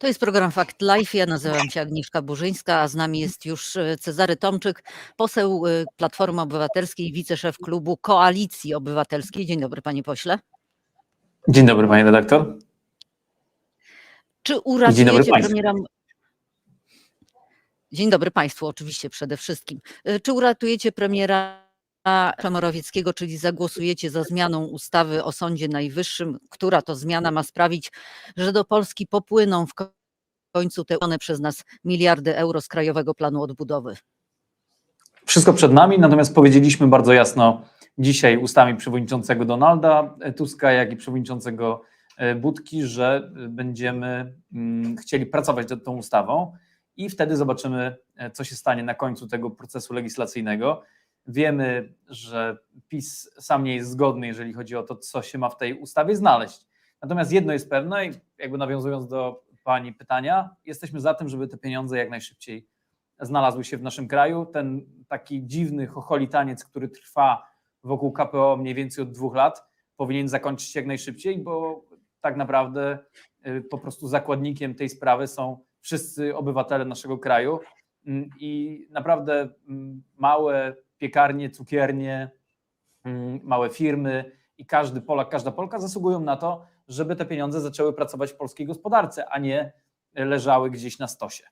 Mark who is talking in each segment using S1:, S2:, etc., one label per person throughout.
S1: To jest program Fakt Life. Ja nazywam się Agnieszka Burzyńska, a z nami jest już e, Cezary Tomczyk, poseł e, Platformy Obywatelskiej, wiceszef klubu Koalicji Obywatelskiej. Dzień dobry, panie pośle.
S2: Dzień dobry, pani redaktor.
S1: Czy
S2: Dzień dobry
S1: uratujecie premiera... Dzień dobry państwu, oczywiście przede wszystkim. E, Czy uratujecie premiera Morawieckiego, czyli zagłosujecie za zmianą ustawy o Sądzie Najwyższym, która to zmiana ma sprawić, że do Polski popłyną w ko- końcu te one przez nas miliardy euro z Krajowego Planu Odbudowy?
S2: Wszystko przed nami, natomiast powiedzieliśmy bardzo jasno dzisiaj ustami przewodniczącego Donalda Tuska, jak i przewodniczącego e, Budki, że będziemy mm, chcieli pracować nad tą ustawą i wtedy zobaczymy, e, co się stanie na końcu tego procesu legislacyjnego. Wiemy, że PiS sam nie jest zgodny, jeżeli chodzi o to, co się ma w tej ustawie znaleźć. Natomiast jedno jest pewne, i jakby nawiązując do Pani pytania, jesteśmy za tym, żeby te pieniądze jak najszybciej znalazły się w naszym kraju. Ten taki dziwny chocholitaniec, który trwa wokół KPO mniej więcej od dwóch lat, powinien zakończyć się jak najszybciej, bo tak naprawdę y, po prostu zakładnikiem tej sprawy są wszyscy obywatele naszego kraju Mm, i naprawdę mm, małe piekarnie, cukiernie, mm, małe firmy i każdy Polak, każda Polka zasługują na to, żeby te pieniądze zaczęły pracować w polskiej gospodarce, a nie leżały gdzieś na stosie.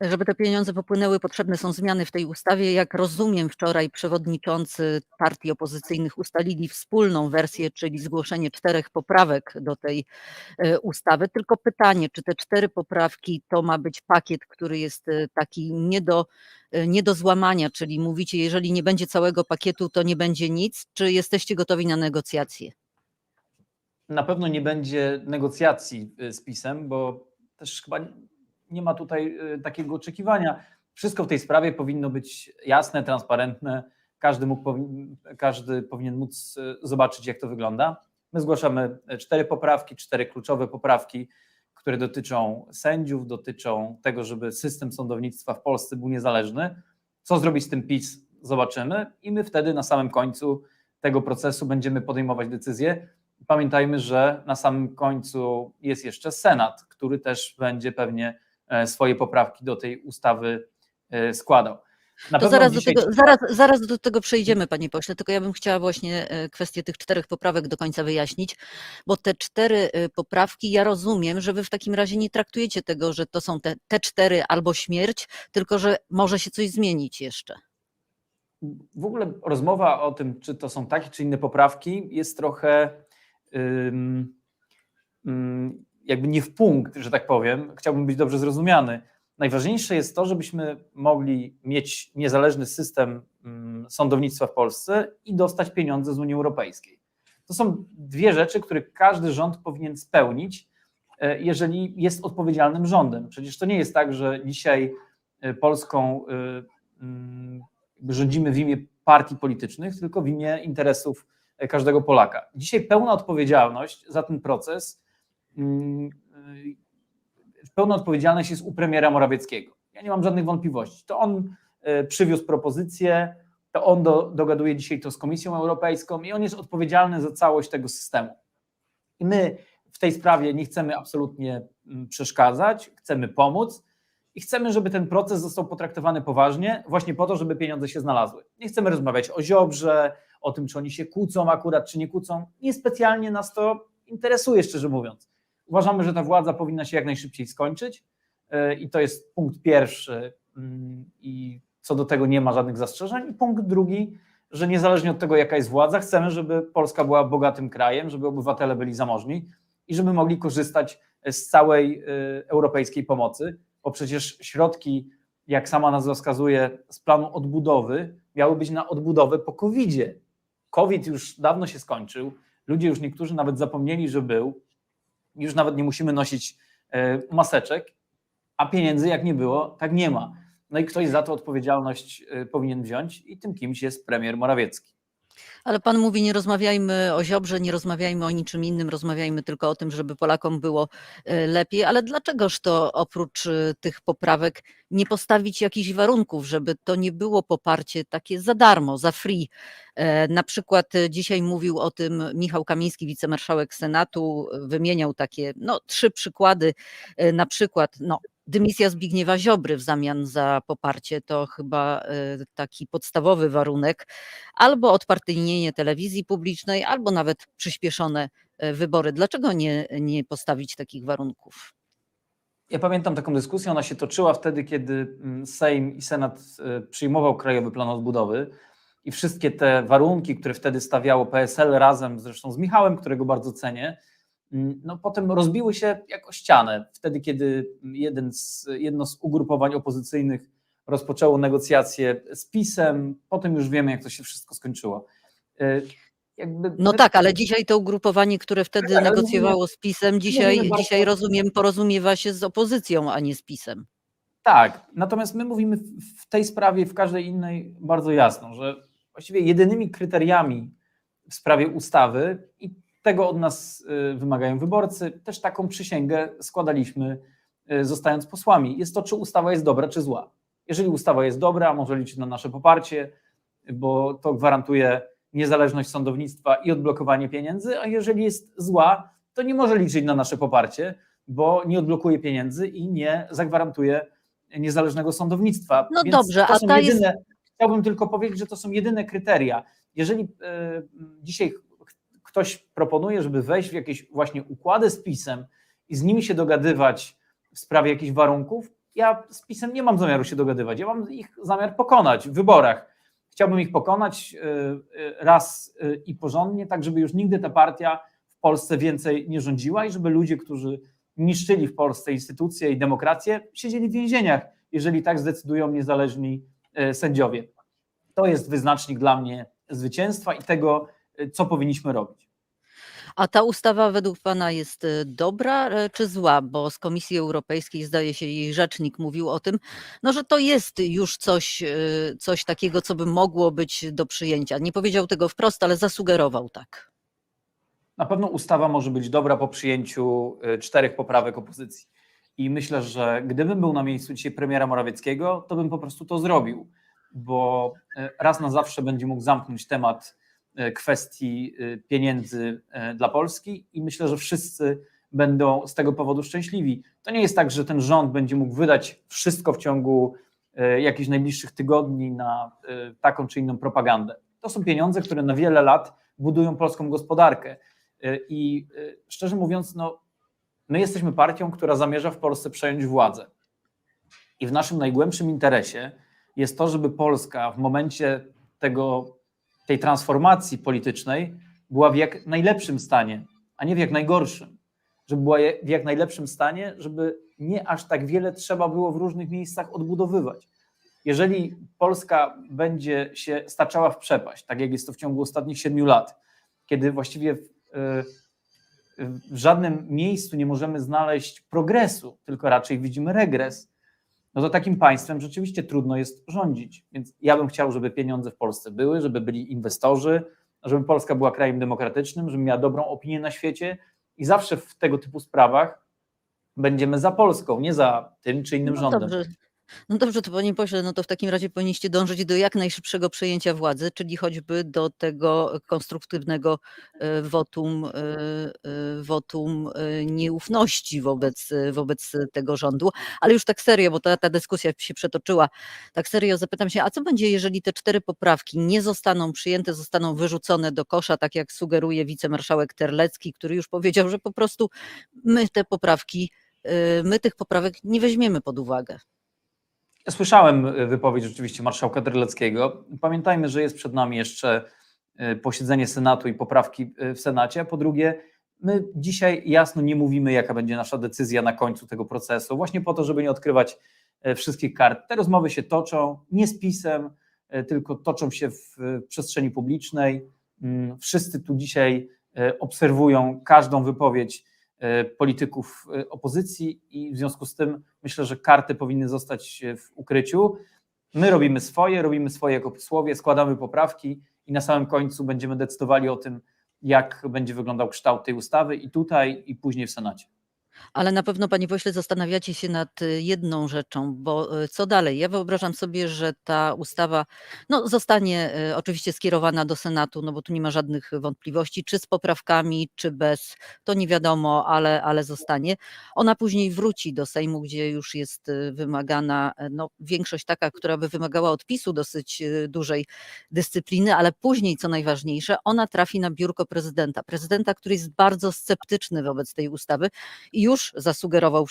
S1: Żeby te pieniądze popłynęły, potrzebne są zmiany w tej ustawie. Jak rozumiem, wczoraj przewodniczący partii opozycyjnych ustalili wspólną wersję, czyli zgłoszenie czterech poprawek do tej e, ustawy. Tylko pytanie, czy te cztery poprawki to ma być pakiet, który jest e, taki nie do, e, nie do złamania, czyli mówicie, jeżeli nie będzie całego pakietu, to nie będzie nic, czy jesteście gotowi na negocjacje?
S2: Na pewno nie będzie negocjacji z PiSem, bo też chyba nie ma tutaj y, takiego oczekiwania. Wszystko w tej sprawie powinno być jasne, transparentne. Każdy, mógł, każdy powinien móc y, zobaczyć, jak to wygląda. My zgłaszamy y, cztery poprawki, cztery kluczowe poprawki, które dotyczą sędziów, dotyczą tego, żeby system sądownictwa w Polsce był niezależny. Co zrobić z tym PiS, zobaczymy, i my wtedy na samym końcu tego procesu będziemy podejmować decyzje. Pamiętajmy, że na samym końcu jest jeszcze Senat, który też będzie pewnie swoje poprawki do tej ustawy e, składał. Na
S1: To zaraz do,
S2: dzisiaj-
S1: tego, zaraz, zaraz do tego przejdziemy, panie pośle, tylko ja bym chciała właśnie e, kwestię tych czterech poprawek do końca wyjaśnić, bo te cztery e, poprawki, ja rozumiem, że wy w takim razie nie traktujecie tego, że to są te, te cztery albo śmierć, tylko że może się coś zmienić jeszcze.
S2: w ogóle rozmowa o tym, czy to są takie, czy inne poprawki, jest trochę ym, ym, jakby nie w punkt, że tak powiem. Chciałbym być dobrze zrozumiany. Najważniejsze jest to, żebyśmy mogli mieć niezależny system ym, sądownictwa w Polsce i dostać pieniądze z Unii Europejskiej. To są dwie rzeczy, które każdy rząd powinien spełnić, e, jeżeli jest odpowiedzialnym rządem. Przecież to nie jest tak, że dzisiaj e, Polską e, jakby rządzimy w imię partii politycznych, tylko w imię interesów każdego Polaka. Dzisiaj pełna odpowiedzialność za ten proces, mm, pełna odpowiedzialność jest u premiera Morawieckiego. Ja nie mam żadnych wątpliwości. To on e, przywiózł propozycję, to on do, dogaduje dzisiaj to z Komisją Europejską i on jest odpowiedzialny za całość tego systemu. I my w tej sprawie nie chcemy absolutnie mm, przeszkadzać, chcemy pomóc i chcemy, żeby ten proces został potraktowany poważnie, właśnie po to, żeby pieniądze się znalazły. Nie chcemy rozmawiać o Ziobrze, o tym, czy oni się kłócą akurat, czy nie kłócą. Niespecjalnie nas to interesuje, szczerze mówiąc. Uważamy, że ta władza powinna się jak najszybciej skończyć yy, i to jest punkt pierwszy mm, i co do tego nie ma żadnych zastrzeżeń. I punkt drugi, że niezależnie od tego, jaka jest władza, chcemy, żeby Polska była bogatym krajem, żeby obywatele byli zamożni i żeby mogli korzystać z całej yy, europejskiej pomocy, bo przecież środki, jak sama nazwa wskazuje, z planu odbudowy miały być na odbudowę po COVID-zie. COVID już dawno się skończył, ludzie już niektórzy nawet zapomnieli, że był, już nawet nie musimy nosić e, maseczek, a pieniędzy jak nie było, tak nie ma. No i ktoś za to odpowiedzialność e, powinien wziąć i tym kimś jest premier Morawiecki.
S1: Ale pan mówi, nie rozmawiajmy o Ziobrze, nie rozmawiajmy o niczym innym, rozmawiajmy tylko o tym, żeby Polakom było e, lepiej. Ale dlaczegoż to oprócz e, tych poprawek nie postawić jakichś warunków, żeby to nie było poparcie takie za darmo, za free? E, Na przykład dzisiaj mówił o tym Michał Kamiński, wicemarszałek Senatu, wymieniał takie no, trzy przykłady. Na przykład no, dymisja Zbigniewa Ziobry w zamian za poparcie to chyba e, taki podstawowy warunek albo odpartyjnienie telewizji publicznej, albo nawet przyspieszone e, wybory. Dlaczego nie, nie postawić takich warunków?
S2: Ja pamiętam taką dyskusję, ona się toczyła wtedy, kiedy mm, Sejm i Senat e, przyjmował Krajowy Plan Odbudowy i wszystkie te warunki, które wtedy stawiało PSL razem zresztą z Michałem, którego bardzo cenię, no potem rozbiły się jako ścianę. Wtedy, kiedy jeden z, jedno z ugrupowań opozycyjnych rozpoczęło negocjacje z PiSem, potem już wiemy, jak to się wszystko skończyło. E, Jakby
S1: No tak, ale dzisiaj to ugrupowanie, które wtedy
S2: Tak, ale
S1: negocjowało z PiSem, dzisiaj,
S2: bardzo-
S1: dzisiaj rozumiem, porozumiewa się z opozycją, a nie z PiSem.
S2: Tak, natomiast my mówimy w- w tej sprawie, w każdej innej bardzo jasno, że właściwie jedynymi kryteriami w sprawie ustawy i tego od nas y, wymagają wyborcy, też taką przysięgę składaliśmy y, zostając posłami. Jest to, czy ustawa jest dobra, czy zła. Jeżeli ustawa jest dobra, może liczyć na nasze poparcie, bo to gwarantuje niezależność sądownictwa i odblokowanie pieniędzy, a jeżeli jest zła, to nie może liczyć na nasze poparcie, bo nie odblokuje pieniędzy i nie zagwarantuje niezależnego sądownictwa.
S1: No
S2: Więc
S1: dobrze,
S2: to
S1: a
S2: są
S1: ta jest-
S2: jedyne, Chciałbym tylko powiedzieć, że to są jedyne kryteria. Jeżeli e, dzisiaj ktoś proponuje, żeby wejść w jakieś właśnie układy z PiSem i z nimi się dogadywać w sprawie jakichś warunków, ja z PiSem nie mam zamiaru się dogadywać. Ja mam ich zamiar pokonać w wyborach. Chciałbym ich pokonać e, e, raz e, i porządnie, tak żeby już nigdy ta partia w Polsce więcej nie rządziła i żeby ludzie, którzy niszczyli w Polsce instytucje i demokrację, siedzieli w więzieniach, jeżeli tak zdecydują niezależni sędziowie. To jest wyznacznik dla mnie zwycięstwa i tego, co powinniśmy robić.
S1: A ta ustawa według Pana jest e, dobra e, czy zła? Bo z Komisji Europejskiej, zdaje się, jej rzecznik mówił o tym, no, że to jest już coś, e, coś takiego, co by mogło być do przyjęcia. Nie powiedział tego wprost, ale zasugerował tak.
S2: Na pewno ustawa może być dobra po przyjęciu e, czterech poprawek opozycji. I myślę, że gdybym był na miejscu dzisiaj premiera Morawieckiego, to bym po prostu to zrobił, bo raz na zawsze będzie mógł zamknąć temat kwestii e, pieniędzy e, dla Polski i myślę, że wszyscy będą z tego powodu szczęśliwi. To nie jest tak, że ten rząd będzie mógł wydać wszystko w ciągu e, jakichś najbliższych tygodni na e, taką czy inną propagandę. To są pieniądze, które na wiele lat budują polską gospodarkę. E, I e, szczerze mówiąc, no, my jesteśmy partią, która zamierza w Polsce przejąć władzę. I w naszym najgłębszym interesie jest to, żeby Polska w momencie tego, tej transformacji politycznej była w jak najlepszym stanie, a nie w jak najgorszym. Żeby była w jak najlepszym stanie, żeby nie aż tak wiele trzeba było w różnych miejscach odbudowywać. Jeżeli Polska będzie się staczała w przepaść, tak jak jest to w ciągu ostatnich siedmiu lat, kiedy właściwie w, e, w żadnym miejscu nie możemy znaleźć progresu, tylko raczej widzimy regres, no to takim państwem rzeczywiście trudno jest rządzić. Więc ja bym chciał, żeby pieniądze w Polsce były, żeby byli inwestorzy, żeby Polska była krajem demokratycznym, żeby miała dobrą opinię na świecie i zawsze w tego typu sprawach będziemy za Polską, nie za tym czy innym
S1: No
S2: rządem.
S1: dobrze. No dobrze, to panie pośle, no to w takim razie powinniście dążyć do jak najszybszego przejęcia władzy, czyli choćby do tego konstruktywnego e, wotum, e, e, wotum e, nieufności wobec, e, wobec tego rządu. Ale już tak serio, bo ta, ta dyskusja się przetoczyła, tak serio zapytam się, a co będzie, jeżeli te cztery poprawki nie zostaną przyjęte, zostaną wyrzucone do kosza, tak jak sugeruje wicemarszałek Terlecki, który już powiedział, że po prostu my te poprawki, e, my tych poprawek nie weźmiemy pod uwagę.
S2: Ja słyszałem e, wypowiedź rzeczywiście marszałka Terleckiego. Pamiętajmy, że jest przed nami jeszcze e, posiedzenie Senatu i poprawki e, w Senacie. Po drugie, my dzisiaj jasno nie mówimy, jaka będzie nasza decyzja na końcu tego procesu, właśnie po to, żeby nie odkrywać wszystkich kart. Te rozmowy się toczą nie z PiSem, tylko toczą się w przestrzeni publicznej. Mm, Wszyscy tu dzisiaj obserwują każdą wypowiedź polityków e, opozycji i w związku z tym myślę, że karty powinny zostać w ukryciu. My robimy swoje, robimy swoje jako posłowie, składamy poprawki i na samym końcu będziemy decydowali o tym, jak będzie wyglądał kształt tej ustawy i tutaj, i później w Senacie.
S1: Ale na pewno, panie pośle, zastanawiacie się nad y, jedną rzeczą, bo y, co dalej? Ja wyobrażam sobie, że ta ustawa no, zostanie y, oczywiście skierowana do Senatu, no bo tu nie ma żadnych wątpliwości, czy z poprawkami, czy bez, to nie wiadomo, ale, ale zostanie. Ona później wróci do Sejmu, gdzie już jest wymagana no, większość taka, która by wymagała odpisu dosyć dużej dyscypliny, ale później, co najważniejsze, ona trafi na biurko prezydenta. Prezydenta, który jest bardzo sceptyczny wobec tej ustawy i już zasugerował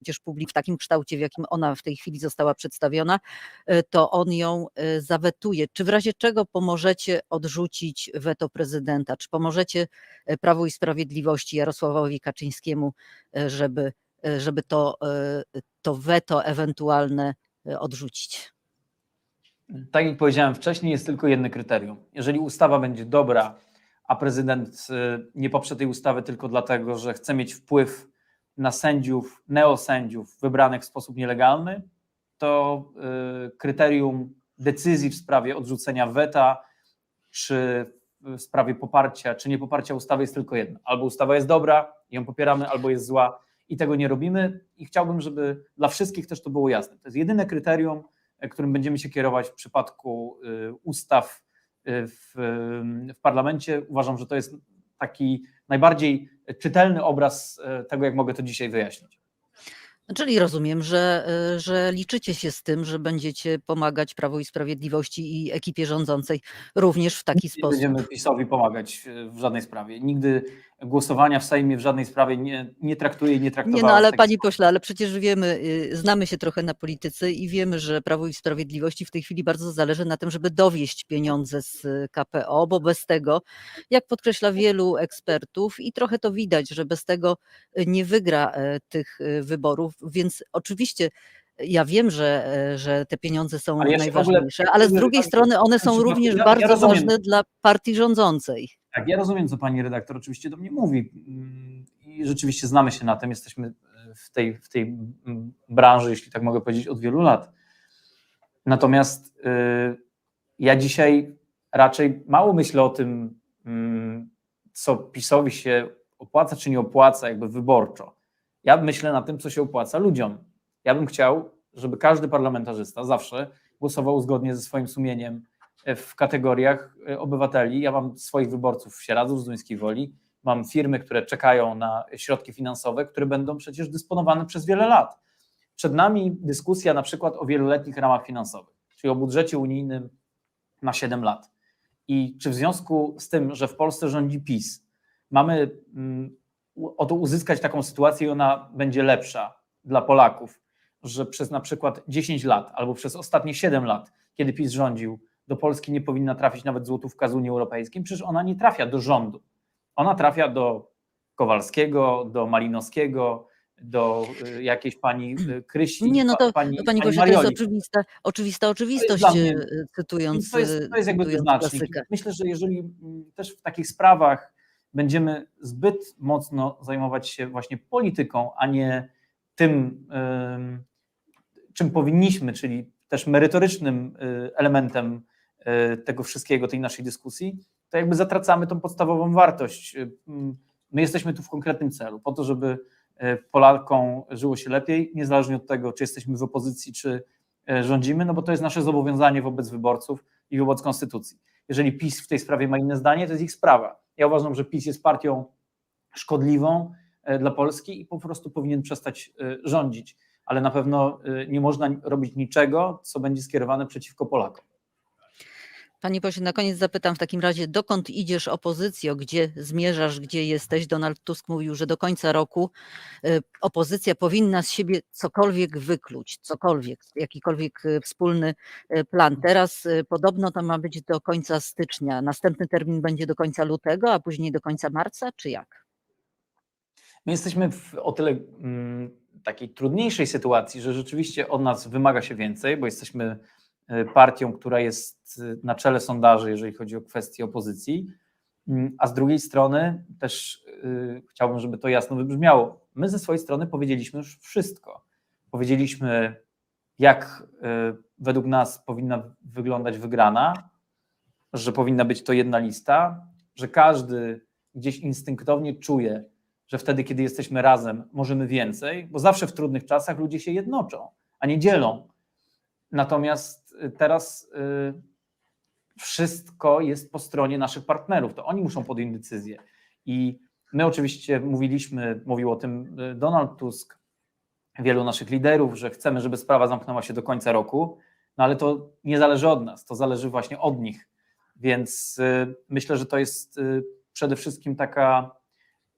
S1: przecież publik w takim kształcie, w jakim ona w tej chwili została przedstawiona, e, to on ją e, zawetuje. Czy w razie czego pomożecie odrzucić weto prezydenta? Czy pomożecie e, Prawu i Sprawiedliwości Jarosławowi Kaczyńskiemu, żeby, żeby to, to weto ewentualne odrzucić?
S2: Tak jak powiedziałem wcześniej, jest tylko jedno kryterium. Jeżeli ustawa będzie dobra, a prezydent y, nie poprze tej ustawy tylko dlatego, że chce mieć wpływ na sędziów, neosędziów wybranych w sposób nielegalny, to y, kryterium decyzji w sprawie odrzucenia weta, czy w sprawie poparcia, czy nie poparcia ustawy jest tylko jedno. Albo ustawa jest dobra, ją popieramy, albo jest zła i tego nie robimy. I chciałbym, żeby dla wszystkich też to było jasne. To jest jedyne kryterium, e, którym będziemy się kierować w przypadku y, ustaw y, w, w parlamencie. Uważam, że to jest taki najbardziej czytelny obraz e, tego, jak mogę to dzisiaj wyjaśnić.
S1: Czyli rozumiem, że, y, że liczycie się z tym, że będziecie pomagać Prawu i Sprawiedliwości i ekipie rządzącej również w taki
S2: Nie
S1: sposób.
S2: będziemy PiSowi pomagać e, w żadnej sprawie. Nigdy głosowania w Sejmie w żadnej sprawie nie, nie traktuję i nie
S1: Nie
S2: traktowałem.
S1: no, ale
S2: sposób.
S1: pośle, ale przecież wiemy, y, znamy się trochę na polityce i wiemy, że Prawo i Sprawiedliwości w tej chwili bardzo zależy na tym, żeby dowieść pieniądze z y, KPO, bo bez tego, jak podkreśla wielu ekspertów i trochę to widać, że bez tego y, nie wygra tych wyborów, więc oczywiście ja wiem, że, e, że te pieniądze są
S2: Ale ja w ogóle-
S1: najważniejsze, ale z drugiej strony one są również
S2: ja- ja
S1: bardzo
S2: rozumiem.
S1: ważne dla partii rządzącej.
S2: Tak, ja rozumiem, co pani redaktor oczywiście do mnie mówi mm, i rzeczywiście znamy się na tym, jesteśmy w tej, w tej mm, branży, jeśli tak mogę powiedzieć, od wielu lat. Natomiast y, ja dzisiaj raczej mało myślę o tym, mm, co PiSowi się opłaca czy nie opłaca, jakby wyborczo. Ja myślę na tym, co się opłaca ludziom. Ja bym chciał, żeby każdy parlamentarzysta zawsze głosował zgodnie ze swoim sumieniem w kategoriach e, obywateli. Ja mam swoich wyborców w Sieradzu, z Duńskiej Woli, mam firmy, które czekają na środki finansowe, które będą przecież dysponowane przez wiele lat. Przed nami dyskusja na przykład o wieloletnich ramach finansowych, czyli o budżecie unijnym na 7 lat. I czy w związku z tym, że w Polsce rządzi PiS, mamy mm, o to uzyskać taką sytuację i ona będzie lepsza dla Polaków, że przez na przykład 10 lat albo przez ostatnie 7 lat, kiedy PiS rządził, do Polski nie powinna trafić nawet złotówka z Unii Europejskiej, przecież ona nie trafia do rządu. Ona trafia do Kowalskiego, do Malinowskiego, do y, jakiejś pani y, Krysi,
S1: Nie, no to
S2: pani,
S1: no pani
S2: pani
S1: pośle, to jest oczywista, oczywista oczywistość,
S2: dla mnie-
S1: y, cytując,
S2: to jest, to jest jakby wyznacznik. Myślę, że jeżeli mm, też w takich sprawach będziemy zbyt mocno zajmować się właśnie polityką, a nie tym, ym, czym powinniśmy, czyli też merytorycznym y, elementem y, tego wszystkiego, tej naszej dyskusji, to jakby zatracamy tą podstawową wartość. Y, mm, My jesteśmy tu w konkretnym celu, po to, żeby Polakom żyło się lepiej, niezależnie od tego, czy jesteśmy w opozycji, czy rządzimy, no bo to jest nasze zobowiązanie wobec wyborców i wobec konstytucji. Jeżeli PiS w tej sprawie ma inne zdanie, to jest ich sprawa. Ja uważam, że PiS jest partią szkodliwą dla Polski i po prostu powinien przestać e, rządzić, ale na pewno e, nie można robić niczego, co będzie skierowane przeciwko Polakom.
S1: Panie pośle, na koniec zapytam w takim razie, dokąd idziesz opozycjo, gdzie zmierzasz, gdzie jesteś? Donald Tusk mówił, że do końca roku opozycja powinna z siebie cokolwiek wykluć, cokolwiek, jakikolwiek wspólny plan. Teraz podobno to ma być do końca stycznia. Następny termin będzie do końca lutego, a później do końca marca, czy jak?
S2: My jesteśmy w o tyle mm, takiej trudniejszej sytuacji, że rzeczywiście od nas wymaga się więcej, bo jesteśmy y, partią, która jest y, na czele sondaży, jeżeli chodzi o kwestie opozycji, Mm, a z drugiej strony też y, chciałbym, żeby to jasno wybrzmiało. My ze swojej strony powiedzieliśmy już wszystko. Powiedzieliśmy jak według nas powinna wyglądać wygrana, że powinna być to jedna lista, że każdy gdzieś instynktownie czuje, że wtedy, kiedy jesteśmy razem, możemy więcej, bo zawsze w trudnych czasach ludzie się jednoczą, a nie dzielą. Natomiast y, teraz y, wszystko jest po stronie naszych partnerów. To oni muszą podjąć decyzję. I my oczywiście mówiliśmy, mówił o tym y, Donald Tusk, wielu naszych liderów, że chcemy, żeby sprawa zamknęła się do końca roku, no ale to nie zależy od nas, to zależy właśnie od nich. Więc myślę, że to jest przede wszystkim taka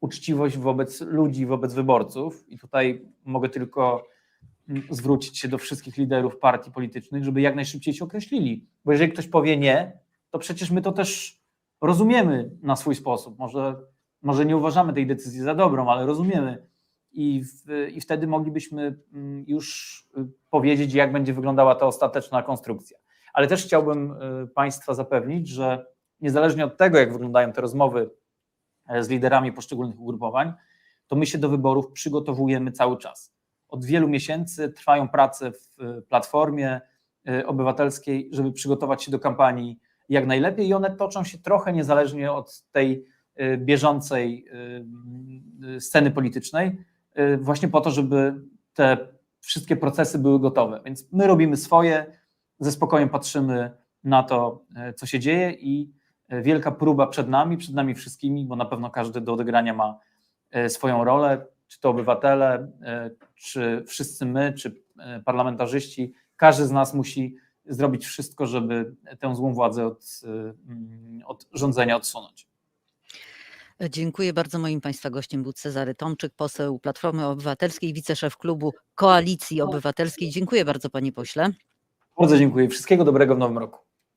S2: uczciwość wobec ludzi, wobec wyborców. I tutaj mogę tylko mm, zwrócić się do wszystkich liderów partii politycznych, żeby jak najszybciej się określili. Bo jeżeli ktoś powie nie, to przecież my to też rozumiemy na swój sposób. Może, może nie uważamy tej decyzji za dobrą, ale rozumiemy. I, w, I wtedy moglibyśmy mm, już y, powiedzieć, jak będzie wyglądała ta ostateczna konstrukcja. Ale też chciałbym y, Państwa zapewnić, że niezależnie od tego, jak wyglądają te rozmowy z liderami poszczególnych ugrupowań, to my się do wyborów przygotowujemy cały czas. Od wielu miesięcy trwają prace w y, Platformie y, Obywatelskiej, żeby przygotować się do kampanii jak najlepiej i one toczą się trochę niezależnie od tej bieżącej sceny politycznej, właśnie po to, żeby te wszystkie procesy były gotowe. Więc my robimy swoje, ze spokojem patrzymy na to, e, co się dzieje i e, wielka próba przed nami, przed nami wszystkimi, bo na pewno każdy do odegrania ma e, swoją rolę, czy to obywatele, e, czy wszyscy my, czy e, parlamentarzyści, każdy z nas musi zrobić wszystko, żeby tę złą władzę od, e, mm, od rządzenia odsunąć.
S1: Dziękuję bardzo. Moim Państwa gościem był Cezary Tomczyk, poseł Platformy Obywatelskiej, wiceszef klubu Koalicji Obywatelskiej. Dziękuję bardzo Panie Pośle.
S2: Bardzo dziękuję. Wszystkiego dobrego w nowym roku.